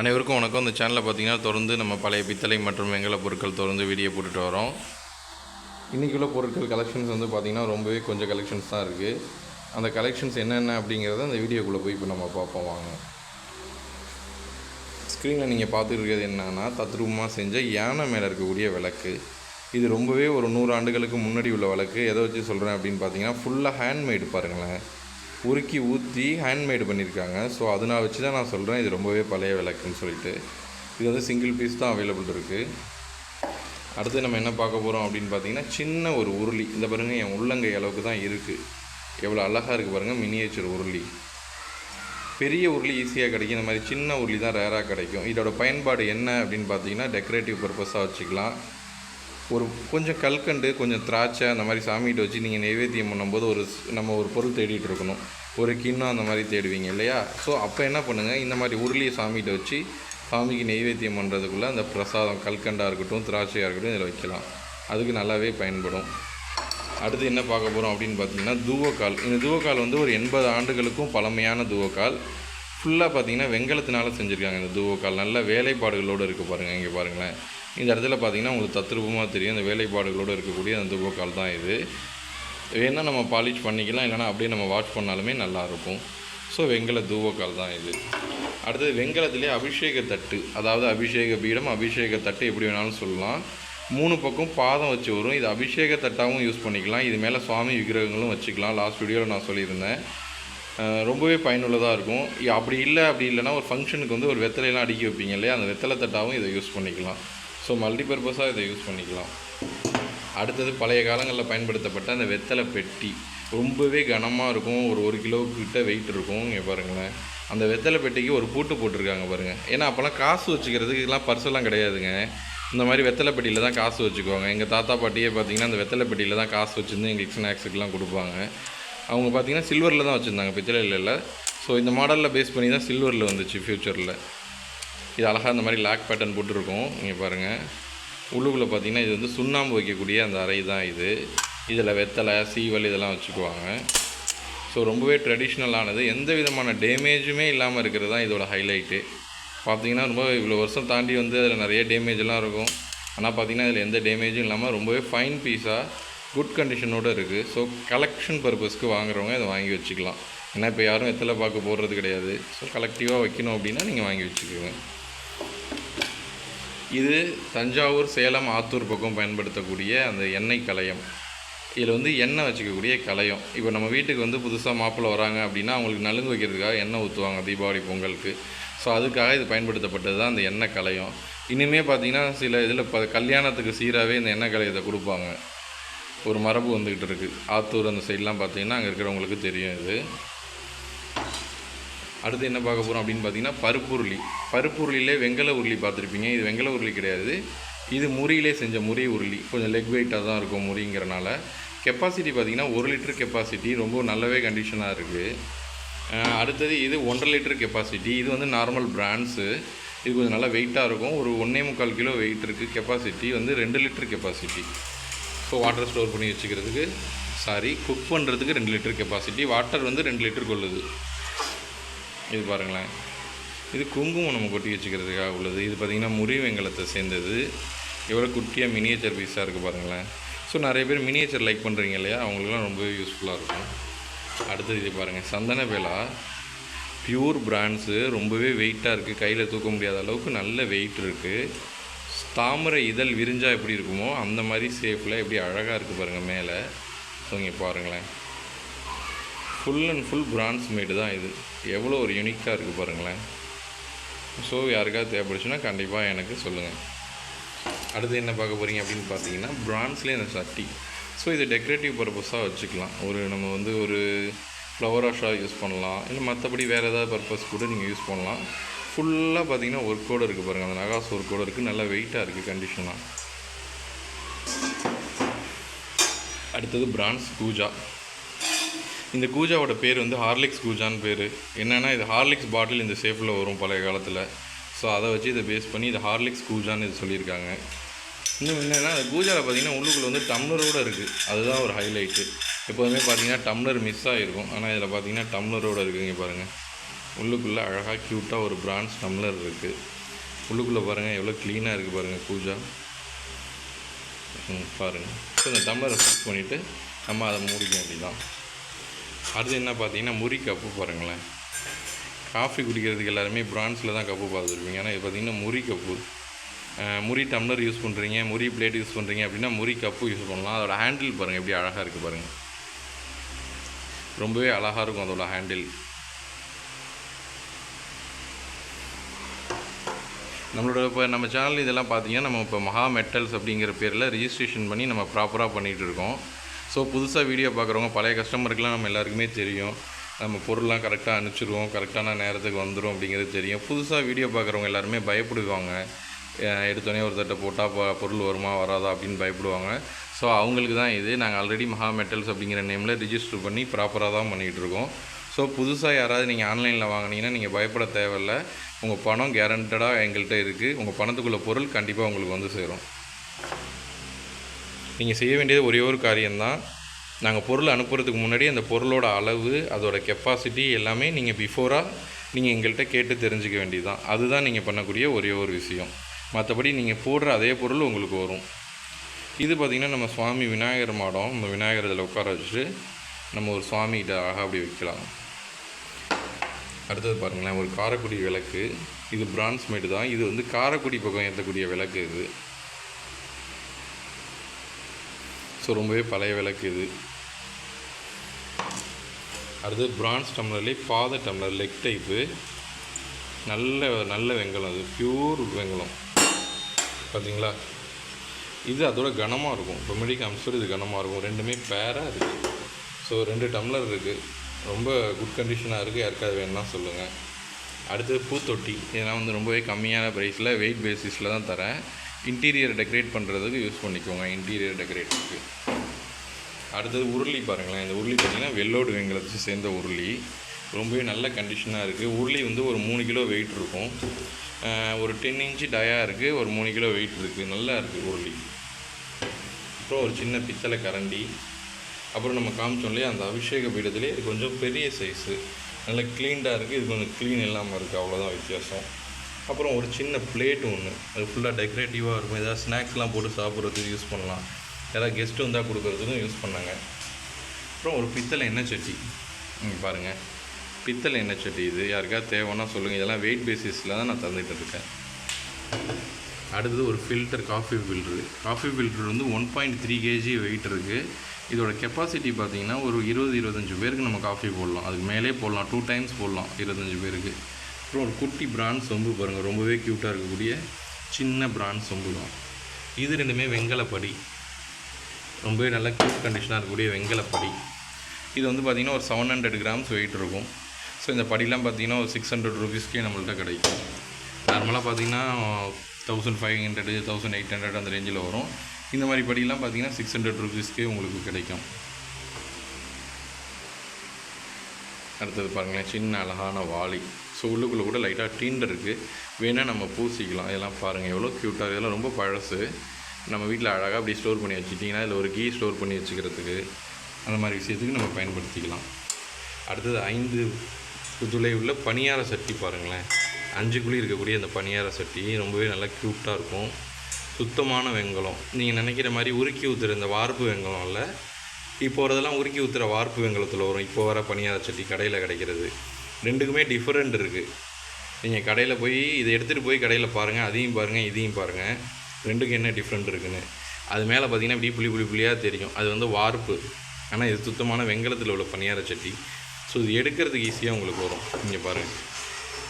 அனைவருக்கும் வணக்கம். இந்த சேனலில் பார்த்தீங்கன்னா தொடர்ந்து நம்ம பழைய பித்தளை மற்றும் வெங்கல பொருட்கள் தொடர்ந்து வீடியோ போட்டுட்டு வரோம். இன்றைக்கி உள்ள பொருட்கள் கலெக்ஷன்ஸ் வந்து பார்த்திங்கன்னா ரொம்பவே கொஞ்சம் கலெக்ஷன்ஸ் தான் இருக்குது அந்த கலெக்ஷன்ஸ் என்னென்ன அப்படிங்கிறத அந்த வீடியோக்குள்ளே போய் இப்போ நம்ம பார்ப்போம். வாங்க. ஸ்க்ரீனில் நீங்கள் பார்த்துருக்கிறது என்னென்னா தத்ரூபமாக செஞ்ச யானை மேலே இருக்கக்கூடிய விளக்கு. இது ரொம்பவே ஒரு நூறு ஆண்டுகளுக்கு முன்னாடி உள்ள விளக்கு. எதை வச்சு சொல்கிறேன் அப்படின்னு பார்த்தீங்கன்னா ஃபுல்லாக ஹேண்ட்மேடு பாருங்களேன். உருக்கி ஊற்றி ஹேண்ட்மேடு பண்ணியிருக்காங்க ஸோ அதனால் வச்சு தான் நான் சொல்கிறேன் இது ரொம்பவே பழைய விளக்குன்னு சொல்லிட்டு. இது வந்து சிங்கிள் பீஸ் தான் அவைலபிள் இருக்குது அடுத்து நம்ம என்ன பார்க்க போகிறோம் அப்படின்னு பார்த்தீங்கன்னா சின்ன ஒரு உருளி. இந்த பாருங்கள் என் உள்ளங்கை அளவுக்கு தான் இருக்குது எவ்வளோ அழகாக இருக்குது பாருங்கள் மினியேச்சர் உருளி. பெரிய உருளி ஈஸியாக கிடைக்கும். இந்த மாதிரி சின்ன உருளி தான் ரேராக கிடைக்கும். இதோட பயன்பாடு என்ன அப்படின்னு பார்த்தீங்கன்னா டெக்கரேட்டிவ் பர்பஸாக வச்சுக்கலாம். ஒரு கொஞ்சம் கல்கண்டு கொஞ்சம் திராட்சை அந்த மாதிரி சாமிகிட்ட வச்சு நீங்கள் நைவேத்தியம் பண்ணும்போது ஒரு நம்ம ஒரு பொருள் தேடிட்டு இருக்கணும். ஒரு கிண்ணம் அந்த மாதிரி தேடுவீங்க இல்லையா? ஸோ அப்போ என்ன பண்ணுங்கள் இந்த மாதிரி உருளியை சாமிகிட்ட வச்சு சாமிக்கு நைவேத்தியம் பண்ணுறதுக்குள்ளே அந்த பிரசாதம் கல்கண்டாக இருக்கட்டும் திராட்சையாக இருக்கட்டும் இதில் வைக்கலாம். அதுக்கு நல்லாவே பயன்படும். அடுத்து என்ன பார்க்க போகிறோம் அப்படின்னு பார்த்தீங்கன்னா தூவக்கால். இந்த தூவக்கால் வந்து ஒரு எண்பது ஆண்டுகளுக்கும் பழமையான தூவக்கால். ஃபுல்லாக பார்த்தீங்கன்னா வெங்கலத்தினால செஞ்சுருக்காங்க இந்த தூவக்கால். நல்ல வேலைப்பாடுகளோடு இருக்குது பாருங்கள் இங்கே பாருங்களேன். இந்த இடத்துல பார்த்திங்கன்னா உங்களுக்கு தத்ரூபமாக தெரியும். இந்த வேலைப்பாடுகளோடு இருக்கக்கூடிய அந்த தூவக்கால் தான் இது. வேணால் நம்ம பாலிஷ் பண்ணிக்கலாம். இல்லைனா அப்படியே நம்ம வாஷ் பண்ணாலுமே நல்லாயிருக்கும் ஸோ வெங்கல தூவக்கால் தான் இது. அடுத்தது வெங்கலத்திலே அபிஷேக தட்டு. அதாவது அபிஷேக பீடம் அபிஷேக தட்டு எப்படி வேணாலும் சொல்லலாம். மூணு பக்கம் பாதம் வச்சு வரும். இது அபிஷேக தட்டாகவும் யூஸ் பண்ணிக்கலாம். இது மேலே சுவாமி விக்கிரகங்களும் வச்சுக்கலாம். லாஸ்ட் வீடியோவில் நான் சொல்லியிருந்தேன். ரொம்பவே பயனுள்ளதாக இருக்கும். அப்படி இல்லை அப்படி இல்லைன்னா ஒரு ஃபங்க்ஷனுக்கு வந்து ஒரு வெத்தலையெல்லாம் அடுக்கி வைப்பீங்க இல்லையா? அந்த வெத்தலை தட்டாகவும் இதை யூஸ் பண்ணிக்கலாம். ஸோ மல்டிபர்பஸாக இதை யூஸ் பண்ணிக்கலாம். அடுத்தது பழைய காலங்களில் பயன்படுத்தப்பட்ட அந்த வெத்தலை பெட்டி. ரொம்பவே கனமாக இருக்கும். ஒரு ஒரு கிலோ வெயிட் இருக்கும். இங்கே பாருங்களேன். அந்த வெத்தலை பெட்டிக்கு ஒரு பூட்டு போட்டிருக்காங்க பாருங்கள் ஏன்னா அப்போல்லாம் காசு வச்சுக்கிறதுக்குலாம் பர்செல்லாம் கிடையாதுங்க. இந்த மாதிரி வெத்தலை பெட்டியில் தான் காசு வச்சுக்குவாங்க. எங்கள் தாத்தா பாட்டியே பார்த்தீங்கன்னா அந்த வெத்தலை பெட்டியில் தான் காசு வச்சுருந்து எங்களுக்கு ஸ்நாக்ஸுக்கெலாம் கொடுப்பாங்க. அவங்க பார்த்திங்கன்னா சில்வரில் தான் வச்சுருந்தாங்க. பித்தளையில் ஸோ இந்த மாடலில் பேஸ் பண்ணி தான் சில்வரில் வந்துச்சு ஃப்யூச்சரில் இது அழகாக இந்த மாதிரி லாக் பேட்டர்ன் போட்டிருக்கோம். இங்கே பாருங்கள் உள்ளுக்குள்ளே பார்த்தீங்கன்னா இது வந்து சுண்ணாம்பு வைக்கக்கூடிய அந்த அறை தான் இது. இதில் வெத்தலை சீவல் இதெல்லாம் வச்சுக்குவாங்க. ஸோ ரொம்பவே ட்ரெடிஷ்னலானது எந்த விதமான டேமேஜுமே இல்லாமல் இருக்கிறது தான் இதோட ஹைலைட்டு பார்த்தீங்கன்னா ரொம்ப இவ்வளோ வருஷம் தாண்டி வந்து அதில் நிறைய டேமேஜ்லாம் இருக்கும். ஆனால் பார்த்தீங்கன்னா இதில் எந்த டேமேஜும் இல்லாமல் ரொம்பவே ஃபைன் பீஸாக குட் கண்டிஷனோடு இருக்குது ஸோ கலெக்ஷன் பர்பஸ்க்கு வாங்குறவங்க இதை வாங்கி வச்சுக்கலாம். ஏன்னா இப்போ யாரும் எத்தலை பார்க்க போடுறது கிடையாது. ஸோ கலெக்டிவாக வைக்கணும் அப்படின்னா நீங்கள் வாங்கி வச்சுக்கோங்க. இது தஞ்சாவூர் சேலம் ஆத்தூர் பக்கம் பயன்படுத்தக்கூடிய அந்த எண்ணெய் கலையம். இதில் வந்து எண்ணெய் வச்சுக்கக்கூடிய கலையம். இப்போ நம்ம வீட்டுக்கு வந்து புதுசாக மாப்பிள்ளை வராங்க அப்படின்னா அவங்களுக்கு நலுங்கு வைக்கிறதுக்காக எண்ணெய் ஊற்றுவாங்க தீபாவளி பொங்கலுக்கு. ஸோ அதுக்காக இது பயன்படுத்தப்பட்டது தான் அந்த எண்ணெய் கலையம். இனிமே பார்த்திங்கன்னா சில இதில் ப கல்யாணத்துக்கு சீராகவே இந்த எண்ணெய் கலையத்தை கொடுப்பாங்க. ஒரு மரபு வந்துக்கிட்டு இருக்குது ஆத்தூர் அந்த சைட்லாம் பார்த்திங்கன்னா அங்கே இருக்கிறவங்களுக்கு தெரியும் இது. அடுத்து என்ன பார்க்க போகிறோம் அப்படின்னு பார்த்தீங்கன்னா பருப்பு உருளி. பருப்பு பருப்புருளிலே வெங்கல உருளி பார்த்துருப்பீங்க. இது வெங்கல உருளி கிடையாது. இது முறியிலே செஞ்ச முறி உருளி. கொஞ்சம் லெக் வெயிட்டாக தான் இருக்கும் முறிங்கிறனால. கெப்பாசிட்டி பார்த்தீங்கன்னா ஒரு லிட்டர் கெப்பாசிட்டி ரொம்ப நல்லாவே கண்டிஷனாக இருக்குது அடுத்தது இது ஒன்றரை லிட்டர் கெப்பாசிட்டி இது வந்து நார்மல் பிராண்ட்ஸு இது கொஞ்சம் நல்லா வெயிட்டாக இருக்கும். ஒரு ஒன்றே முக்கால் கிலோ வெயிட் இருக்குது கெப்பாசிட்டி வந்து ரெண்டு litre capacity so water store பண்ணி வச்சுக்கிறதுக்கு சாரி குக் பண்ணுறதுக்கு ரெண்டு லிட்டர் கெப்பாசிட்டி வாட்டர் வந்து ரெண்டு லிட்டர் கொள்ளுது. இது பாருங்களேன். இது குங்குமம் நம்ம கொட்டி வச்சுக்கிறதுக்காக உள்ளது. இது பார்த்திங்கன்னா முறி வெங்கலத்தை சேர்ந்தது. எவ்வளோ குட்டியாக மினியேச்சர் பீஸாக இருக்குது பாருங்களேன். ஸோ நிறைய பேர் மினியேச்சர் லைக் பண்ணுறீங்க இல்லையா? அவங்களுக்குலாம் ரொம்பவே யூஸ்ஃபுல்லாக இருக்கும். அடுத்தது இது பாருங்கள் சந்தன வேலா. பியூர் பிராண்ட்ஸு ரொம்பவே வெயிட்டாக இருக்குது கையில் தூக்க முடியாத அளவுக்கு நல்ல வெயிட் இருக்குது தாமரை இதழ் விரிஞ்சால் எப்படி இருக்குமோ அந்த மாதிரி ஷேப்பில் எப்படி அழகாக இருக்குது பாருங்கள் மேலே. ஸோ இங்கே பாருங்களேன். Full and full brands made தான் இது. எவ்வளோ ஒரு யூனிக்காக இருக்குது பாருங்களேன். ஸோ யாருக்காவது தேவைப்படுச்சுன்னா கண்டிப்பாக எனக்கு சொல்லுங்கள் அடுத்து என்ன பார்க்க போகிறீங்க அப்படின்னு பார்த்தீங்கன்னா பிராண்ட்ஸ்லேயே இந்த சட்டி. ஸோ இது டெக்கரேட்டிவ் பர்பஸாக வச்சுக்கலாம். ஒரு நம்ம வந்து ஒரு ஃப்ளவர் வாஷாக யூஸ் பண்ணலாம். இல்லை மற்றபடி வேறு ஏதாவது பர்பஸ் கூட நீங்கள் யூஸ் பண்ணலாம். ஃபுல்லாக பார்த்தீங்கன்னா ஒர்க்கோடு இருக்குது பாருங்கள் அந்த நகாஸ் ஒர்க்கோடு இருக்குது நல்லா வெயிட்டாக இருக்குது கண்டிஷனாக அடுத்தது பிராண்ட்ஸ் கூஜா இந்த கூஜாவோட பேர் வந்து ஹார்லிக்ஸ் கூஜான்னு பேர். என்னென்னா இது ஹார்லிக்ஸ் பாட்டில் இந்த ஷேப்பில் வரும் பழைய காலத்தில். ஸோ அதை வச்சு இதை பேஸ் பண்ணி இது ஹார்லிக்ஸ் கூஜான்னு இது சொல்லியிருக்காங்க. இன்னும் என்னென்னா அந்த கூஜாவில் பார்த்தீங்கன்னா உள்ளுக்குள்ளே வந்து டம்ளரோடு இருக்குது அதுதான் ஒரு ஹைலைட்டு எப்போதுமே பார்த்தீங்கன்னா டம்ளர் மிஸ் ஆகிருக்கும் ஆனால் இதில் பார்த்தீங்கன்னா டம்ளரோடு இருக்குங்க பாருங்கள் உள்ளுக்குள்ளே அழகாக க்யூட்டாக ஒரு பிரான்ஸ் டம்ளர் இருக்குது உள்ளுக்குள்ளே பாருங்கள் எவ்வளோ க்ளீனாக இருக்குது பாருங்கள் பூஜா ம் பாருங்கள் ஸோ இந்த டம்ளரை ஃபிக்ஸ் பண்ணிவிட்டு நம்ம அதை மூடிக்க வேண்டியதான் அடுத்து என்ன பார்த்தீங்கன்னா முறி கப்பு பாருங்களேன். காஃபி குடிக்கிறதுக்கு எல்லாருமே பிரான்ஸில் தான் கப்பு பார்த்துருப்பீங்க. ஆனால் இது பார்த்தீங்கன்னா முறி கப்பு. முறி டம்ளர் யூஸ் பண்ணுறீங்க முறி பிளேட் யூஸ் பண்ணுறீங்க அப்படின்னா முறி கப்பு யூஸ் பண்ணலாம். அதோட ஹேண்டில் பாருங்கள் எப்படி அழகாக இருக்குது பாருங்கள் ரொம்பவே அழகாக இருக்கும் அதோட ஹேண்டில். நம்மளோட இப்போ நம்ம சேனல் இதெல்லாம் பார்த்தீங்கன்னா நம்ம இப்போ மகா மெட்டல்ஸ் அப்படிங்கிற பேரில் ரிஜிஸ்ட்ரேஷன் பண்ணி நம்ம ப்ராப்பராக பண்ணிகிட்டு இருக்கோம். ஸோ புதுசாக வீடியோ பார்க்குறவங்க பழைய கஸ்டமருக்குலாம் நம்ம எல்லாருக்குமே தெரியும். நம்ம பொருள்லாம் கரெக்டாக அனுப்பிச்சிடுவோம் கரெக்டான நேரத்துக்கு வந்துடும் அப்படிங்கிறது தெரியும். புதுசாக வீடியோ பார்க்குறவங்க எல்லாருமே பயப்படுவாங்க. அஹ் எடுத்தோடனே ஒருத்தட்ட போட்டால் ப பொருள் வருமா வராதா அப்படின்னு பயப்படுவாங்க. ஸோ அவங்களுக்கு தான் இது. நாங்கள் ஆல்ரெடி மகா மெட்டல்ஸ் அப்படிங்கிற நேமில் ரிஜிஸ்டர் பண்ணி ப்ராப்பராக தான் பண்ணிகிட்டு இருக்கோம். ஸோ புதுசாக யாராவது நீங்கள் ஆன்லைனில் வாங்குனீங்கன்னா நீங்கள் பயப்பட தேவையில்ல. உங்கள் பணம் கேரண்டடாக எங்கள்கிட்ட இருக்குது உங்கள் பணத்துக்குள்ள பொருள் கண்டிப்பாக உங்களுக்கு வந்து சேரும். நீங்கள் செய்ய வேண்டியது ஒரே ஒரு காரியம்தான். நாங்கள் பொருள் அனுப்புகிறதுக்கு முன்னாடி அந்த பொருளோட அளவு அதோட கெப்பாசிட்டி எல்லாமே நீங்கள் பிஃபோராக நீங்கள் எங்கள்கிட்ட கேட்டு தெரிஞ்சுக்க வேண்டியதுதான். அதுதான் நீங்கள் பண்ணக்கூடிய ஒரே ஒரு விஷயம். மற்றபடி நீங்கள் போடுற அதே பொருள் உங்களுக்கு வரும். இது பார்த்திங்கன்னா நம்ம சுவாமி விநாயகர் மாடம் நம்ம விநாயகர் இதில் உட்கார வச்சுட்டு நம்ம ஒரு சுவாமிகிட்ட ஆக அப்படி வைக்கலாம். அடுத்தது பாருங்களேன் ஒரு காரக்குடி விளக்கு. இது பிரான்ஸ் மேடு தான் இது வந்து காரக்குடி பக்கம் ஏற்றக்கூடிய விளக்கு இது. ஸோ ரொம்பவே பழைய விளக்கு இது. அடுத்து பிரான்ஸ் டம்ளர்லேயே பாத டம்ளர் லெக் டைப்பு நல்ல நல்ல வெங்கலம் அது பியூர் வெங்கலம். பார்த்தீங்களா இது அதோட கனமாக இருக்கும். இப்போ மெடிக் அம்சர் இது கனமாக இருக்கும். ரெண்டுமே பேராக இருக்குது ஸோ ரெண்டு டம்ளர் இருக்குது ரொம்ப குட் கண்டிஷனாக இருக்குது யாருக்காவது வேணும்னா சொல்லுங்கள் அடுத்தது பூத்தொட்டி. இதெல்லாம் வந்து ரொம்பவே கம்மியான ப்ரைஸில் வெயிட் பேசிஸில் தான் தரேன். இன்டீரியர் டெக்கரேட் பண்ணுறதுக்கு யூஸ் பண்ணிக்கோங்க இன்டீரியர் டெக்கரேட்டுக்கு அடுத்தது உருளி பாருங்களேன். இந்த உருளி பார்த்திங்கன்னா வெள்ளோடு வெங்கலத்தை சேர்ந்த உருளி. ரொம்பவே நல்ல கண்டிஷனாக இருக்குது உருளி வந்து ஒரு மூணு கிலோ வெயிட் இருக்கும். ஒரு டென் இன்ச்சு டயா இருக்குது ஒரு மூணு கிலோ வெயிட் இருக்குது நல்லா இருக்குது உருளி. அப்புறம் ஒரு சின்ன பித்தளை கரண்டி. அப்புறம் நம்ம காமிச்சோம் இல்லையா அந்த அபிஷேக பீடத்துலேயே இது கொஞ்சம் பெரிய சைஸு நல்லா க்ளீன்டாக இருக்குது இது கொஞ்சம் க்ளீன் இல்லாமல் இருக்குது அவ்வளோதான் வித்தியாசம். அப்புறம் ஒரு சின்ன பிளேட் ஒன்று அது ஃபுல்லாக டெக்கரேட்டிவாக இருக்கும். ஏதாவது ஸ்நாக்ஸ்லாம் போட்டு சாப்பிட்றதுக்கு யூஸ் பண்ணலாம். யாராவது கெஸ்ட்டு வந்தால் கொடுக்குறதுக்கும் யூஸ் பண்ணாங்க. அப்புறம் ஒரு பித்தளை எண்ணெய் சட்டி. பாருங்கள் பித்தளை எண்ணெய் சட்டி இது. யாருக்காவது தேவைன்னா சொல்லுங்கள் இதெல்லாம் வெயிட் பேசிஸில் தான் நான் தந்துகிட்டு இருக்கேன். அடுத்தது ஒரு filter coffee filter coffee filter வந்து one point three KG weight இருக்குது இதோட கெப்பாசிட்டி பார்த்தீங்கன்னா ஒரு இருபது இருபத்தஞ்சு பேருக்கு நம்ம காஃபி போடலாம். அதுக்கு மேலே போடலாம். டூ டைம்ஸ் போடலாம். இருபத்தஞ்சு பேருக்கு. அப்புறம் ஒரு குட்டி பிரான் சொம்பு பாருங்கள் ரொம்பவே க்யூட்டாக இருக்கக்கூடிய சின்ன பிரான் சொம்பு தான். இது ரெண்டுமே வெங்கலப்படி. ரொம்பவே நல்ல க்யூட் கண்டிஷனாக இருக்கக்கூடிய வெங்கலப்படி. இது வந்து பார்த்திங்கன்னா ஒரு செவன் ஹண்ட்ரட் கிராம்ஸ் வெயிட் இருக்கும். ஸோ இந்த படிலாம் பார்த்திங்கன்னா ஒரு சிக்ஸ் ஹண்ட்ரட் ருபீஸ்க்கே நம்மள்ட்ட கிடைக்கும். நார்மலாக பார்த்தீங்கன்னா thousand five hundred thousand eight hundred அந்த ரேஞ்சில் வரும். இந்த மாதிரி படிலாம் பார்த்திங்கன்னா சிக்ஸ் ஹண்ட்ரட் ருபீஸ்க்கே உங்களுக்கு கிடைக்கும். அடுத்தது பாருங்களேன் சின்ன அழகான வாளி. ஸோ உள்ளுக்குள்ளே கூட லைட்டாக டீண்ட் இருக்குது வேணால் நம்ம பூசிக்கலாம். இதெல்லாம் பாருங்கள் எவ்வளோ க்யூட்டாக இதெல்லாம் ரொம்ப பழசு. நம்ம வீட்டில் அழகாக அப்படி ஸ்டோர் பண்ணி வச்சுட்டிங்கன்னா இதில் ஒரு கீ ஸ்டோர் பண்ணி வச்சுக்கிறதுக்கு அந்த மாதிரி விஷயத்துக்கு நம்ம பயன்படுத்திக்கலாம். அடுத்தது ஐந்து துளை உள்ள பணியார சட்டி பாருங்களேன். அஞ்சு குழி இருக்கக்கூடிய அந்த பணியார சட்டி ரொம்பவே நல்லா க்யூட்டாக இருக்கும். சுத்தமான வெங்கலம். நீங்கள் நினைக்கிற மாதிரி உருக்கி ஊற்றுற இந்த வார்ப்பு வெங்கலம் இல்லை. இப்போ வரதெல்லாம் உருக்கி ஊற்றுற வார்ப்பு வெங்கலத்தில் வரும். இப்போ வர பணியார சட்டி கடையில் கிடைக்கிறது. ரெண்டுக்குமே டிஃப்ரெண்ட் இருக்குது நீங்கள் கடையில் போய் இதை எடுத்துகிட்டு போய் கடையில் பாருங்கள் அதையும் பாருங்கள் இதையும் பாருங்கள் ரெண்டுக்கும் என்ன டிஃப்ரெண்ட் இருக்குன்னு. அது மேலே பார்த்தீங்கன்னா இப்படி புளி புளி புளியாக தெரியும். அது வந்து வார்ப்பு. ஆனால் இது சுத்தமான வெங்கலத்தில் உள்ள பணியார சட்டி. ஸோ இது எடுக்கிறதுக்கு ஈஸியாக உங்களுக்கு வரும். இங்கே பாருங்கள்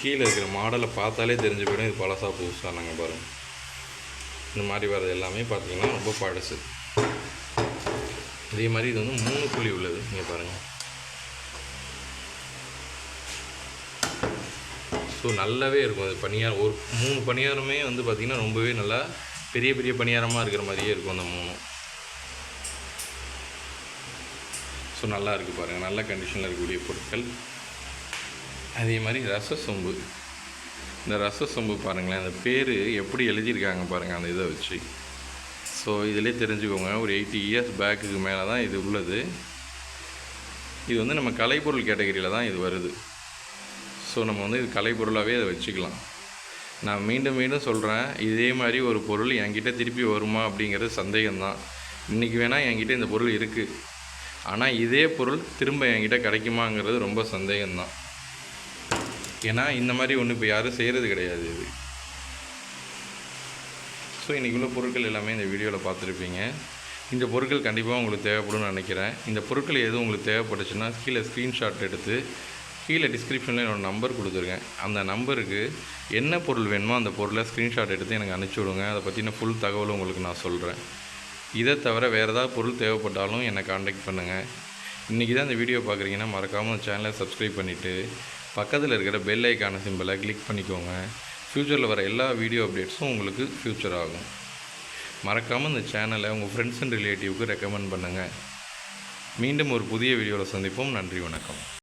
கீழே இருக்கிற மாடலை பார்த்தாலே தெரிஞ்சு போயிடும். இது பழசாக புதுசாக நாங்கள் பாருங்கள் இந்த மாதிரி வர்றது எல்லாமே பார்த்தீங்கன்னா ரொம்ப பழசு. இதே மாதிரி இது வந்து மூணு புள்ளி உள்ளது. இங்கே பாருங்கள் ஸோ நல்லாவே இருக்கும். அது பணியாரம் ஒரு மூணு பணியாரமே வந்து பார்த்திங்கன்னா ரொம்பவே நல்லா பெரிய பெரிய பணியாரமாக இருக்கிற மாதிரியே இருக்கும் அந்த மூணும். ஸோ நல்லா இருக்குது பாருங்கள் நல்ல கண்டிஷனில் இருக்கக்கூடிய பொருட்கள். அதே மாதிரி ரச சொம்பு. இந்த ரச சொம்பு பாருங்களேன். அந்த பேர் எப்படி எழுதியிருக்காங்க பாருங்கள் அந்த இதை வச்சு. ஸோ இதிலே தெரிஞ்சுக்கோங்க. ஒரு எயிட்டி இயர்ஸ் பேக்குக்கு மேலே தான் இது உள்ளது. இது வந்து நம்ம கலைப்பொருள் கேட்டகரியில் தான் இது வருது. ஸோ நம்ம வந்து இது கலைப்பொருளாகவே அதை வச்சுக்கலாம். நான் மீண்டும் மீண்டும் சொல்கிறேன் இதே மாதிரி ஒரு பொருள் என்கிட்ட திருப்பி வருமா அப்படிங்கிறது சந்தேகம்தான். இன்றைக்கி வேணால் என்கிட்ட இந்த பொருள் இருக்குது ஆனால் இதே பொருள் திரும்ப என்கிட்ட கிடைக்குமாங்கிறது ரொம்ப சந்தேகம்தான். ஏன்னா இந்த மாதிரி ஒன்று இப்போ யாரும் செய்கிறது கிடையாது இது. ஸோ இன்றைக்கி உள்ள பொருட்கள் எல்லாமே இந்த வீடியோவில் பார்த்துருப்பீங்க. இந்த பொருட்கள் கண்டிப்பாக உங்களுக்கு தேவைப்படும்னு நினைக்கிறேன். இந்த பொருட்கள் எதுவும் உங்களுக்கு தேவைப்பட்டுச்சுன்னா கீழே ஸ்க்ரீன்ஷாட் எடுத்து கீழே டிஸ்கிரிப்ஷனில் என்னோடய நம்பர் கொடுத்துருக்கேன். அந்த நம்பருக்கு என்ன பொருள் வேணுமோ அந்த பொருளை ஸ்க்ரீன்ஷாட் எடுத்து எனக்கு அனுப்பிச்சி விடுங்க. அதை பற்றின ஃபுல் தகவலும் உங்களுக்கு நான் சொல்கிறேன் இதை தவிர வேறு ஏதாவது பொருள் தேவைப்பட்டாலும் என்னை காண்டாக்ட் பண்ணுங்கள் இன்றைக்கி தான் இந்த வீடியோ பார்க்குறீங்கன்னா மறக்காமல் சேனலை சப்ஸ்கிரைப் பண்ணிவிட்டு பக்கத்தில் இருக்கிற பெல் ஐக்கான சிம்பிளை கிளிக் பண்ணிக்கோங்க. ஃப்யூச்சரில் வர எல்லா வீடியோ அப்டேட்ஸும் உங்களுக்கு ஃப்யூச்சர் ஆகும். மறக்காமல் இந்த சேனலை உங்கள் ஃப்ரெண்ட்ஸ் அண்ட் ரிலேட்டிவ்க்கு ரெக்கமெண்ட் பண்ணுங்கள் மீண்டும் ஒரு புதிய வீடியோவில் சந்திப்போம். நன்றி வணக்கம்.